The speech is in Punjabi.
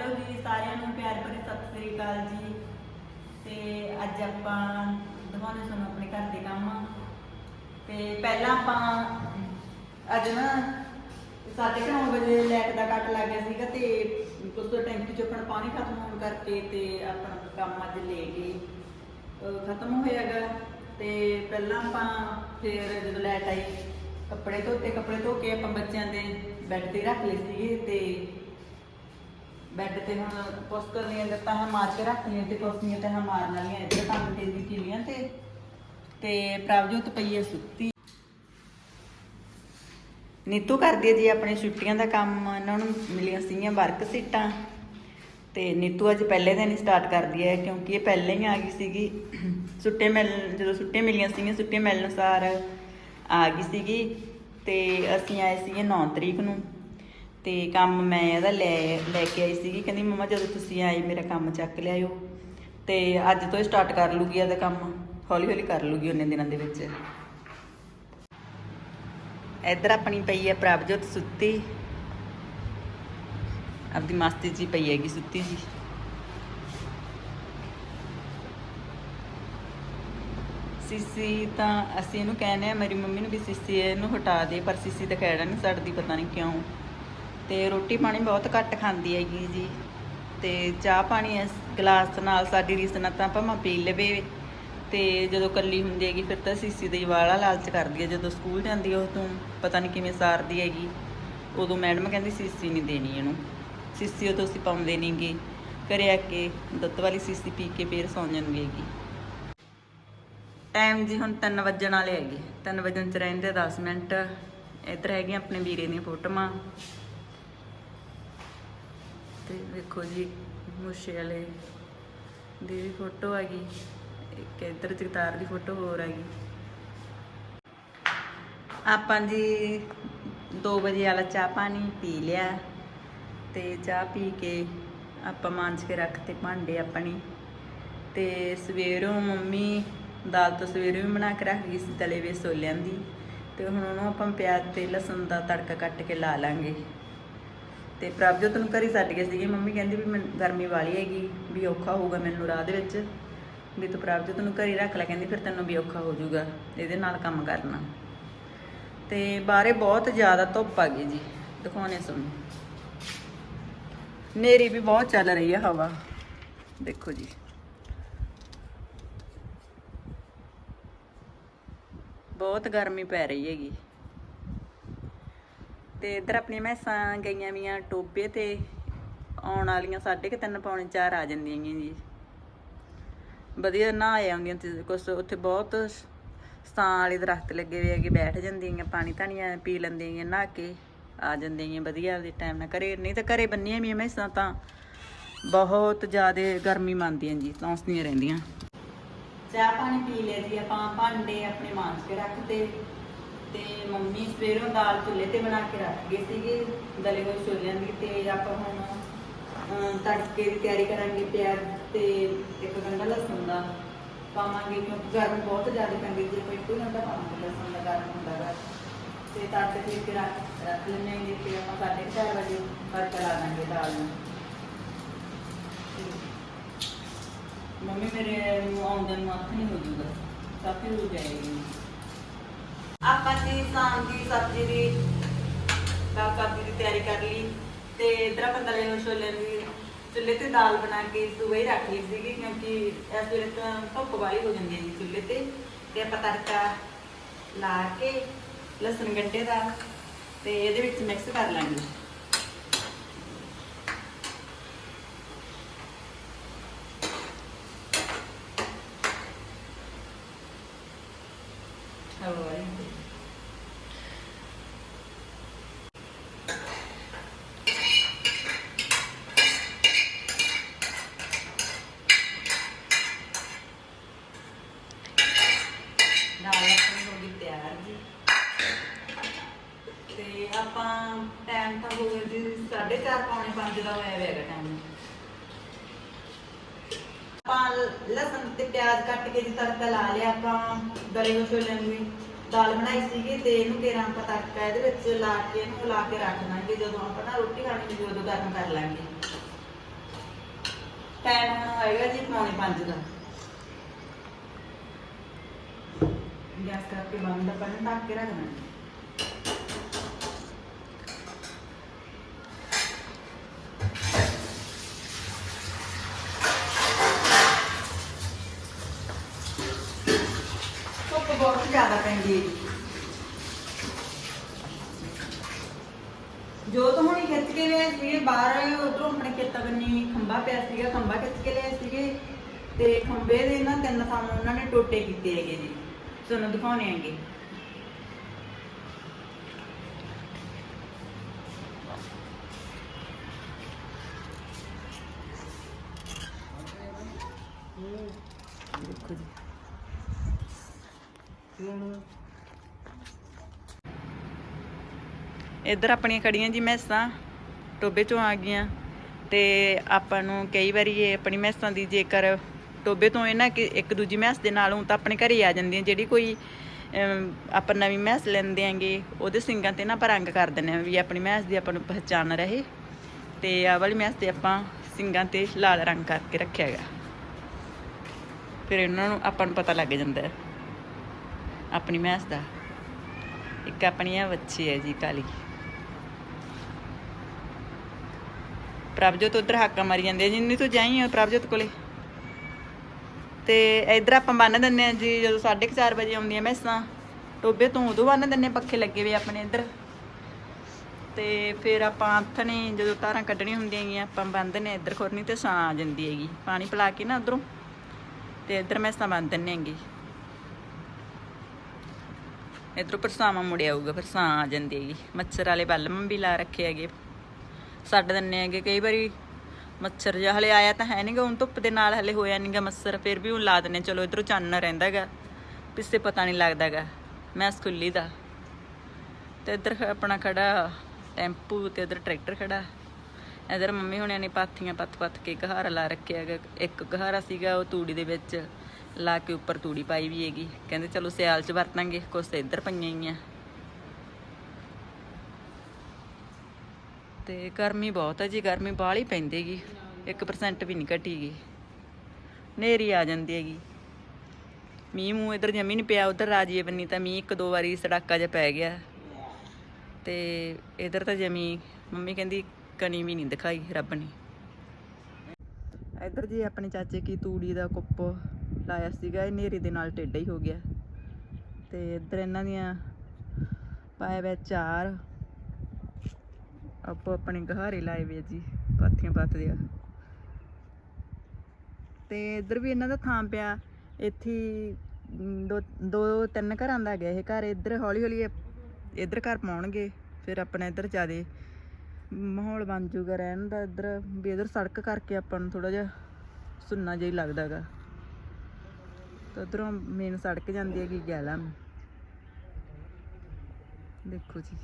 ਹੈਲੋ ਜੀ, ਸਾਰਿਆਂ ਨੂੰ ਪਿਆਰ ਭਰੀ ਸਤਿ ਸ੍ਰੀ ਅਕਾਲ ਜੀ। ਤੇ ਅੱਜ ਆਪਾਂ ਦਿਖਾਉਣੇ ਤੁਹਾਨੂੰ ਆਪਣੇ ਘਰ ਦੇ ਕੰਮ। ਤੇ ਪਹਿਲਾਂ ਆਪਾਂ ਅੱਜ ਨਾ ਸਾਢੇ ਕੁ ਨੌ ਵਜੇ ਲਾਈਟ ਦਾ ਕੱਟ ਲੱਗ ਗਿਆ ਸੀਗਾ ਤੇ ਕੁਝ ਤੋਂ ਟੈਂਕੀ ਚੋਂ ਆਪਣਾ ਪਾਣੀ ਖਤਮ ਹੋਣ ਕਰਕੇ ਤੇ ਆਪਣਾ ਕੰਮ ਅੱਜ ਲੇਟ ਹੀ, ਅਹ, ਖਤਮ ਹੋਇਆਗਾ। ਤੇ ਪਹਿਲਾਂ ਆਪਾਂ ਫਿਰ ਜਦੋਂ ਲੈਟ ਆਈ, ਕੱਪੜੇ ਧੋਤੇ ਕੱਪੜੇ ਧੋ ਕੇ ਆਪਾਂ ਬੱਚਿਆਂ ਦੇ ਬੈੱਡ ਤੇ ਰੱਖ ਲਏ ਸੀਗੇ ਤੇ ਬੈੱਡ ਤੇ ਹੁਣ ਪੁੱਸ ਕਰਨੀਆਂ ਲੱਤਾਂ ਹਾਂ ਮਾਰ ਕੇ ਰੱਖ ਤੇ ਕੁਰਸੀਆਂ ਤੇ ਹਾਂ ਮਾਰਨ ਵਾਲੀਆਂ ਇੱਧਰ ਕੰਮ ਤੇਜ਼ੀ ਕੀਲੀਆਂ ਤੇ ਤੇ ਪ੍ਰਭਜੋਤ ਪਈ ਹੈ ਸੁੱਤੀ। ਨੀਤੂ ਕਰਦੀ ਹੈ ਜੀ ਆਪਣੇ ਛੁੱਟੀਆਂ ਦਾ ਕੰਮ ਇਹਨਾਂ ਨੂੰ ਮਿਲੀਆਂ ਸੀਗੀਆਂ ਵਰਕ ਸੀਟਾਂ। ਤੇ ਨੀਤੂ ਅੱਜ ਪਹਿਲੇ ਦਿਨ ਹੀ ਸਟਾਰਟ ਕਰਦੀ ਹੈ ਕਿਉਂਕਿ ਇਹ ਪਹਿਲੇ ਹੀ ਆ ਗਈ ਸੀਗੀ। ਸੁੱਟੇ ਮਿਲ, ਜਦੋਂ ਛੁੱਟੀਆਂ ਮਿਲੀਆਂ ਸੀਗੀਆਂ, ਛੁੱਟੀਆਂ ਮਿਲਣ ਅਨੁਸਾਰ ਆ ਗਈ ਸੀਗੀ। ਤੇ ਅਸੀਂ ਆਏ ਸੀਗੇ 9 ਤਰੀਕ ਨੂੰ। ਤੇ ਕੰਮ ਮੈਂ ਇਹਦਾ ਲੈ ਲੈ ਕੇ ਆਈ ਸੀਗੀ। ਕਹਿੰਦੀ, ਮਮਾ, ਜਦੋਂ ਤੁਸੀਂ ਆਏ, ਮੇਰਾ ਕੰਮ ਚੱਕ ਲਿਆਇਓ ਤੇ ਅੱਜ ਤੋਂ ਹੀ ਸਟਾਰਟ ਕਰ ਲੂਗੀ ਇਹਦਾ ਕੰਮ। ਹੌਲੀ ਹੌਲੀ ਕਰ ਲੂਗੀ ਉਹਨੇ ਦਿਨਾਂ ਦੇ ਵਿੱਚ। ਇੱਧਰ ਆਪਣੀ ਪਈ ਹੈ ਪ੍ਰਭਜੋਤ ਸੁੱਤੀ। ਆਪਦੀ ਮਸਤੀ ਜੀ ਪਈ ਹੈਗੀ ਸੁੱਤੀ ਜੀ ਸਿੱਸੀ ਤਾਂ ਅਸੀਂ ਇਹਨੂੰ ਕਹਿੰਦੇ ਆ ਮੇਰੀ ਮੰਮੀ ਨੂੰ ਵੀ ਸਿੱਸੀ ਇਹਨੂੰ ਹਟਾ ਦੇ, ਪਰ ਸਿੱਸੀ ਤਾਂ ਖੈੜਾ ਨਹੀਂ ਛੱਡਦੀ, ਪਤਾ ਨਹੀਂ ਕਿਉਂ। ਤੇ ਰੋਟੀ ਪਾਣੀ ਬਹੁਤ ਘੱਟ ਖਾਂਦੀ ਹੈਗੀ ਜੀ। ਤੇ ਚਾਹ ਪਾਣੀ ਇਸ ਗਲਾਸ ਨਾਲ ਸਾਡੀ ਰੀਸ ਨਾਲ ਤਾਂ ਭਾਵੇਂ ਪੀ ਲਵੇ। ਤੇ ਜਦੋਂ ਕੱਲੀ ਹੁੰਦੀ ਹੈਗੀ, ਫਿਰ ਤਾਂ ਸੀਸੀ ਦੇ ਵਾਲਾ ਲਾਲਚ ਕਰਦੀ ਹੈ। ਜਦੋਂ ਸਕੂਲ ਜਾਂਦੀ ਹੈ ਉਹ ਤੋਂ ਪਤਾ ਨਹੀਂ ਕਿਵੇਂ ਸਾਰਦੀ ਹੈਗੀ। ਉਦੋਂ ਮੈਡਮ ਕਹਿੰਦੀ ਸਿੱਸੀ ਨਹੀਂ ਦੇਣੀ ਇਹਨੂੰ। ਸੀਸੀ ਉਹ ਤੋਂ ਅਸੀਂ ਪਾਉਂਦੇ ਨਹੀਂਗੇ ਘਰੇ ਆ ਕੇ ਦੁੱਧ ਵਾਲੀ ਸਿੱਸੀ ਪੀ ਕੇ ਫੇਰ ਸੌਂ ਜਾਂਦੀ ਹੈਗੀ ਟਾਈਮ ਜੀ ਹੁਣ 3 ਵੱਜਣ ਵਾਲੇ ਹੈਗੇ। 3 ਵਜਣ ਚ ਰਹਿੰਦੇ 10 ਮਿੰਟ। ਇੱਧਰ ਹੈਗੀਆਂ ਆਪਣੇ ਵੀਰੇ ਦੀਆਂ ਫੋਟੋਆਂ। ਤੇ ਵੇਖੋ ਜੀ ਮੁਸ਼ੇ ਵਾਲੇ ਦੀ ਵੀ ਫੋਟੋ ਹੈਗੀ ਇੱਕ ਇੱਧਰ ਜਗਤਾਰ ਦੀ ਫੋਟੋ ਹੋਰ ਹੈਗੀ ਆਪਾਂ ਜੀ 2 ਵਜੇ ਵਾਲਾ ਚਾਹ ਪਾਣੀ ਪੀ ਲਿਆ ਤੇ ਚਾਹ ਪੀ ਕੇ ਆਪਾਂ ਮਾਂਜ ਕੇ ਰੱਖਤੇ ਭਾਂਡੇ ਆਪਣੀ। ਤੇ ਸਵੇਰੋਂ ਮੰਮੀ ਦਾਲ ਤੋਂ ਸਵੇਰੇ ਵੀ ਬਣਾ ਕੇ ਰੱਖ ਗਈ ਸੀ ਤਲੇ ਵੇ ਸੋਲਿਆਂ ਦੀ। ਤੇ ਹੁਣ ਉਹਨੂੰ ਆਪਾਂ ਪਿਆਜ਼ ਤੇ ਲਸਣ ਦਾ ਤੜਕਾ ਕੱਟ ਕੇ ਲਾ ਲਾਂਗੇ। ਤੇ ਪ੍ਰਭਜੋਤ ਨੂੰ ਘਰੇ ਛੱਡ ਗਏ ਸੀਗੇ। ਮੰਮੀ ਕਹਿੰਦੀ ਵੀ ਮੈਨੂੰ ਗਰਮੀ ਵਾਲੀ ਹੈਗੀ, ਵੀ ਔਖਾ ਹੋਊਗਾ ਮੈਨੂੰ ਰਾਹ ਦੇ ਵਿੱਚ। ਵੀ ਤੂੰ ਪ੍ਰਭਜੋਤ ਨੂੰ ਘਰੀ ਰੱਖ ਲੈ, ਕਹਿੰਦੀ ਫਿਰ ਤੈਨੂੰ ਵੀ ਔਖਾ ਹੋ ਜਾਊਗਾ, ਇਹਦੇ ਨਾਲ ਕੰਮ ਕਰਨਾ। ਤੇ ਬਾਹਰੇ ਬਹੁਤ ਜ਼ਿਆਦਾ ਧੁੱਪ ਆ ਗਈ ਜੀ, ਦਿਖਾਉਣੇ ਸੁਣ ਨੇਰੀ ਵੀ ਬਹੁਤ ਚੱਲ ਰਹੀ ਹੈ ਹਵਾ। ਦੇਖੋ ਜੀ। ਬਹੁਤ ਗਰਮੀ ਪੈ ਰਹੀ ਹੈਗੀ। ਤੇ ਇੱਧਰ ਆਪਣੀਆਂ ਮੈਸਾਂ ਗਈਆਂ ਵੀਆਂ ਟੋਬੇ ਤੇ ਆਉਣ ਵਾਲੀਆਂ ਸਾਢੇ ਕੁ ਤਿੰਨ ਪੌਣੇ 4 ਆ ਜਾਂਦੀਆਂ ਜੀ। ਵਧੀਆ ਨਹਾ ਆਉਂਦੀਆਂ ਤੇ ਕੁਛ ਉੱਥੇ ਬਹੁਤ ਸਾਂ ਵਾਲੇ ਦਰਖਤ ਲੱਗੇ ਹੋਏ ਹੈਗੇ, ਬੈਠ ਜਾਂਦੀਆਂ ਪਾਣੀ ਧਾਣੀਆਂ ਪੀ ਲੈਂਦੀਆਂ ਨਹਾ ਕੇ ਆ ਜਾਂਦੀਆਂ ਵਧੀਆ ਦੇ ਟਾਈਮ ਨਾਲ ਘਰੇ। ਨਹੀਂ ਤਾਂ ਘਰੇ ਬੰਨੀਆਂ ਵੀ ਮੈਸਾਂ ਤਾਂ ਬਹੁਤ ਜ਼ਿਆਦਾ ਗਰਮੀ ਮੰਨਦੀਆਂ ਜੀ, ਤੌਂਸਦੀਆਂ ਰਹਿੰਦੀਆਂ। ਚਾਹ ਪਾਣੀ ਪੀ ਲਿਆ ਜੀ, ਆਪਾਂ ਭਾਂਡੇ ਆਪਣੇ ਮਾਂਜ ਕੇ ਰੱਖਦੇ। ਤੇ ਮੰਮੀ ਸਵੇਰੋਂ ਦਾਲ ਚੁੱਲ੍ਹੇ ਤੇ ਬਣਾ ਕੇ ਰੱਖ ਗਏ ਸੀਗੇ ਦਲੇ ਹੋਏ ਛੋਲਿਆਂ ਦੀ ਤੇ ਆਪਾਂ ਹੁਣ ਅਮ, ਤੜਕੇ ਦੀ ਤਿਆਰੀ ਕਰਾਂਗੇ ਪਿਆਜ਼ ਤੇ ਇੱਕ ਗੰਢਾ ਲਸਣ ਦਾ ਪਾਵਾਂਗੇ ਕਿਉਂਕਿ ਗਰਮ ਬਹੁਤ ਜ਼ਿਆਦਾ ਪੈਂਦੀ ਜੇ ਕੋਈ ਕੋਈ ਹੁੰਦਾ ਪਾਵਾਂਗੇ ਲਸਣ ਦਾ ਗਰਮ ਹੁੰਦਾ ਗਾ। ਤੇ ਤੜਕੇ ਤੇ ਫਿਰ ਰੱਖ ਰੱਖ ਲੈਣੇ ਨੇ ਤੇ ਆਪਾਂ ਸਾਢੇ ਕੁ ਚਾਰ ਵਜੇ ਤੜਕਾ ਲਾ ਦਾਂਗੇ ਦਾਲ ਨੂੰ। ਮੰਮੀ ਮੇਰੇ ਨੂੰ ਆਉਂਦਨ ਨੂੰ ਹੱਥ ਨਹੀਂ ਹੋ ਜੂਗਾ ਕਾਫੀ ਹੋ ਜਾਏਗੀ। ਆਪਾਂ ਜੀ ਸ਼ਾਮ ਦੀ ਸਬਜ਼ੀ ਦੀ ਦਾਲ ਸਬਜ਼ੀ ਦੀ ਤਿਆਰੀ ਕਰ ਲਈ ਤੇ ਇਧਰ ਆਪਾਂ ਤਲੇ ਛੋਲੇ ਦੀ, ਚੁੱਲ੍ਹੇ ਤੇ ਦਾਲ ਬਣਾ ਕੇ ਸਵੇਰ ਰੱਖ ਲਈ ਸੀਗੀ ਕਿਉਂਕਿ ਇਸ ਵੇਲੇ ਤਾਂ ਧੁੱਪ ਵਾਲੀ ਹੋ ਜਾਂਦੀ ਹੈ ਜੀ ਚੁੱਲ੍ਹੇ ਤੇ। ਤੇ ਆਪਾਂ ਤੜਕਾ ਲਾ ਕੇ ਲਸਣ ਗੰਢੇ ਦਾ ਤੇ ਇਹਦੇ ਵਿੱਚ ਮਿਕਸ ਕਰ ਲਾਂਗੇ। ਹੋਰ ਦਾਲ ਆਪਣੀ ਹੋ ਗਈ ਤਿਆਰ ਜੀ ਤੇ ਆਪਾਂ ਟਾਈਮ ਤਾਂ ਹੋ ਗਿਆ ਜੀ 4:30 ਪੌਣੇ 5 ਦਾ ਹੋਇਆ ਹੋਇਆ ਟਾਈਮ ਆਪਾਂ ਲਸਣ ਤੇ ਪਿਆਜ਼ ਕੱਟ ਕੇ ਜੀ ਤੜਕਾ ਲਾ ਲਿਆ, ਆਪਾਂ ਗਲੇ ਹੋਏ ਛੋਲਿਆਂ ਨੂੰ ਵੀ ਦਾਲ ਬਣਾਈ ਸੀਗੀ ਤੇ ਇਹਨੂੰ ਤੇਰਾ ਆਪਾਂ ਤੜਕਾ ਇਹਦੇ ਵਿੱਚ ਲਾ ਕੇ ਇਹਨੂੰ ਲਾ ਕੇ ਰੱਖ ਦਾਂਗੇ ਜਦੋਂ ਆਪਾਂ ਨਾ ਰੋਟੀ ਖਾਣੀ ਹੋਵੇ ਉਦੋਂ ਗਰਮ ਕਰ ਲਾਂਗੇ। ਟਾਈਮ ਹੋਏਗਾ ਜੀ ਪੌਣੇ 5 ਦਾ। ਗੈਸ ਕਰਕੇ ਬੰਦ ਕਰਨਾ ਢੱਕ ਕੇ ਰੱਖਣਾ ਧੁੱਪ ਬਹੁਤ ਜ਼ਿਆਦਾ ਪੈਂਦੀ ਹੈ ਜੀ। ਜੋ ਤਾਂ ਹੁਣੀ ਖਿੱਚ ਕੇ ਲਿਆਏ ਸੀਗੇ, ਬਾਹਰ ਉਧਰੋਂ ਆਪਣੇ ਖੇਤਾਂ ਕੰਨੀ ਖੰਭਾ ਪਿਆ ਸੀਗਾ, ਖੰਭਾ ਖਿੱਚ ਕੇ ਲਿਆਏ ਸੀਗੇ। ਤੇ ਖੰਭੇ ਦੇ ਨਾ ਤਿੰਨ ਥਾਂ ਉਹਨਾਂ ਨੇ ਟੋਟੇ ਕੀਤੇ ਹੈਗੇ ਜੀ। ਤੁਹਾਨੂੰ ਦਿਖਾਉਣੇ ਹੈਗੇ। ਇੱਧਰ ਆਪਣੀਆਂ ਖੜੀਆਂ ਜੀ ਮੈਸਾਂ ਟੋਬੇ ਚੋਂ ਆ ਗਈਆਂ। ਤੇ ਆਪਾਂ ਨੂੰ ਕਈ ਵਾਰੀ ਇਹ ਆਪਣੀ ਮੈਸਾਂ ਦੀ ਜੇਕਰ ਟੋਬੇ ਤੋਂ ਇਹਨਾਂ ਕਿ ਇੱਕ ਦੂਜੀ ਮੈਸ ਦੇ ਨਾਲ ਹੁਣ ਤਾਂ ਆਪਣੇ ਘਰੇ ਆ ਜਾਂਦੀਆਂ। ਜਿਹੜੀ ਕੋਈ ਆਪਾਂ ਨਵੀਂ ਮੈਸ ਲੈਂਦੇ ਆਂਗੇ, ਉਹਦੇ ਸਿੰਗਾਂ ਤੇ ਨਾ ਆਪਾਂ ਰੰਗ ਕਰ ਦਿੰਦੇ ਆ ਵੀ ਆਪਣੀ ਮੈਸ ਦੀ ਆਪਾਂ ਨੂੰ ਪਹਿਚਾਨ ਰਹੇ। ਤੇ ਆ ਵਾਲੀ ਮੈਸ ਤੇ ਆਪਾਂ ਸਿੰਗਾਂ ਤੇ ਲਾਲ ਰੰਗ ਕਰਕੇ ਰੱਖਿਆ ਹੈਗਾ। ਫਿਰ ਇਹਨਾਂ ਨੂੰ ਆਪਾਂ ਨੂੰ ਪਤਾ ਲੱਗ ਜਾਂਦਾ ਹੈ ਆਪਣੀ ਮੈਸ ਦਾ। ਇੱਕ ਆਪਣੀ ਆ ਬੱਚੀ ਹੈ ਜੀ ਕਾਲੀ। ਪ੍ਰਭਜੋਤ ਉਧਰ ਹਾਕਾ ਮਾਰੀ ਜਾਂਦੇ ਆ, ਜਿੰਨੀ ਤੂੰ ਜਾਈ ਆ ਪ੍ਰਭਜੋਤ ਕੋਲੇ। ਤੇ ਇਧਰ ਆਪਾਂ ਬੰਨ ਦਿੰਨੇ ਆ ਜੀ ਜਦੋਂ 4:30 ਵਜੇ ਆਉਂਦੀਆਂ ਮੈਸਾਂ ਟੋਬੇ ਤੋਂ ਉਦੋਂ ਬੰਨ ਦਿੰਨੇ ਆ, ਪੱਖੇ ਲੱਗੇ ਵੇ ਆਪਣੇ ਇੱਧਰ। ਤੇ ਫਿਰ ਆਪਾਂ ਹੱਥਣੇ ਜਦੋਂ ਤਾਰਾਂ ਕੱਢਣੀਆਂ ਹੁੰਦੀਆਂ ਹੈਗੀਆਂ ਆਪਾਂ ਬੰਨ੍ਹਦੇ ਨੇ ਇੱਧਰ ਖੁਰਨੀ ਤੇ ਸਾਂ ਆ ਜਾਂਦੀ ਹੈਗੀ ਪਾਣੀ ਪਿਲਾ ਕੇ ਨਾ ਉਧਰੋਂ। ਤੇ ਇੱਧਰ ਮੈਸਾਂ ਬੰਨ ਦਿੰਨੇ ਹੈਗੇ। ਇਧਰੋਂ ਪਰਸਾਵਾਂ ਮੁੜਿਆ ਆਊਗਾ ਫਿਰ ਸਾਂ ਆ ਜਾਂਦੀ ਹੈਗੀ। ਮੱਛਰ ਵਾਲੇ ਬਲਮ ਵੀ ਲਾ ਰੱਖੇ ਹੈਗੇ। ਛੱਡ ਦਿੰਨੇ ਹੈਗੇ, ਕਈ ਵਾਰੀ ਮੱਛਰ ਜਿਹਾ ਹਲੇ ਆਇਆ ਤਾਂ ਹੈ ਨਹੀਂਗਾ ਹੁਣ ਧੁੱਪ ਦੇ ਨਾਲ ਹਲੇ ਹੋਇਆ ਨਹੀਂਗਾ ਮੱਛਰ, ਫਿਰ ਵੀ ਹੁਣ ਲਾ ਦਿੰਨੇ ਚਲੋ ਇਧਰੋਂ ਚਾਨਣ ਰਹਿੰਦਾਗਾ ਪਿੱਛੇ ਪਤਾ ਨਹੀਂ ਲੱਗਦਾਗਾ ਮੈਂ ਖੁੱਲੀ ਦਾ, ਤੇ ਇੱਧਰ ਆਪਣਾ ਖੜਾ ਟੈਂਪੂ ਤੇ ਇੱਧਰ ਟਰੈਕਟਰ ਖੜਾ। ਇੱਧਰ ਮੰਮੀ ਹੁਣਿਆਂ ਨੇ ਪਾਥੀਆਂ ਪੱਥ ਪੱਥ ਕੇ ਘਹਾਰਾ ਲਾ ਰੱਖਿਆ ਹੈਗਾ, ਇੱਕ ਘਹਾਰਾ ਸੀਗਾ ਉਹ ਤੂੜੀ ਦੇ ਵਿੱਚ, ਲਾ ਕੇ ਉੱਪਰ ਤੂੜੀ ਪਾਈ ਵੀ ਹੈਗੀ। ਕਹਿੰਦੇ ਚਲੋ ਸਿਆਲ 'ਚ ਵਰਤਾਂਗੇ, ਕੁਛ ਤਾਂ ਇੱਧਰ ਪਈਆਂ ਹੀ ਆ। ਤੇ ਗਰਮੀ ਬਹੁਤ ਹੈ ਜੀ, ਗਰਮੀ ਬਾਹਲੀ ਪੈਂਦੀ ਹੈਗੀ 1% ਵੀ ਨਹੀਂ ਘਟੀਗੀ। ਨੇਰੀ ਆ ਜਾਂਦੀ ਹੈਗੀ। ਮੀਂਹ ਮੂੰਹ ਇਧਰ ਜਮੀ ਨਹੀਂ ਪਿਆ, ਉਧਰ ਰਾਜੀਏ ਬੰਨੀ ਤਾਂ ਮੀਂਹ ਇੱਕ ਦੋ ਵਾਰੀ ਸੜਾਕਾ ਜਿਹਾ ਪੈ ਗਿਆ। ਤੇ ਇਧਰ ਤਾਂ ਜਮੀ ਮੰਮੀ ਕਹਿੰਦੀ ਕਣੀ ਵੀ ਨਹੀਂ ਦਿਖਾਈ, ਰੱਬ ਨੇ। ਇਧਰ ਜੀ ਆਪਣੇ ਚਾਚੇ ਕੀ ਤੂੜੀ ਦਾ ਕੁੱਪ ਲਾਇਆ ਸੀਗਾ, ਇਹ ਨੇਰੀ ਦੇ ਨਾਲ ਟੇਢਾ ਹੀ ਹੋ ਗਿਆ। ਤੇ ਇਧਰ ਇਹਨਾਂ ਦੀਆਂ ਪਾਇਆ ਵੇ ਚਾਰ ਆਪੋ ਆਪਣੇ ਗਹਾਰੇ ਲਾਏ ਵੇ ਜੀ, ਪਾਥੀਆਂ ਪਾਥਦੇ ਆ। ਤੇ ਇਧਰ ਵੀ ਇਹਨਾਂ ਦਾ ਥਾਂ ਪਿਆ, ਇੱਥੇ ਦੋ ਦੋ, ਤਿੰਨ ਘਰਾਂ ਦਾ ਗਿਆ ਇਹ ਘਰ, ਇੱਧਰ ਹੌਲੀ ਹੌਲੀ ਇੱਧਰ ਘਰ ਪਾਉਣਗੇ, ਫਿਰ ਆਪਣਾ ਇੱਧਰ ਜਿਆਦੇ ਮਾਹੌਲ ਬਣ ਜੂਗਾ ਰਹਿਣ ਦਾ ਇੱਧਰ, ਵੀ ਇੱਧਰ ਸੜਕ ਕਰਕੇ ਆਪਾਂ ਨੂੰ ਥੋੜਾ ਜਿਹਾ ਸੁੰਨਾ ਜਿਹਾ ਹੀ ਲੱਗਦਾਗਾ ਤਾਂ ਇੱਧਰੋਂ ਮੇਨ ਸੜਕ ਜਾਂਦੀ ਹੈਗੀ ਗੈਲਾ ਨੂੰ ਦੇਖੋ ਜੀ।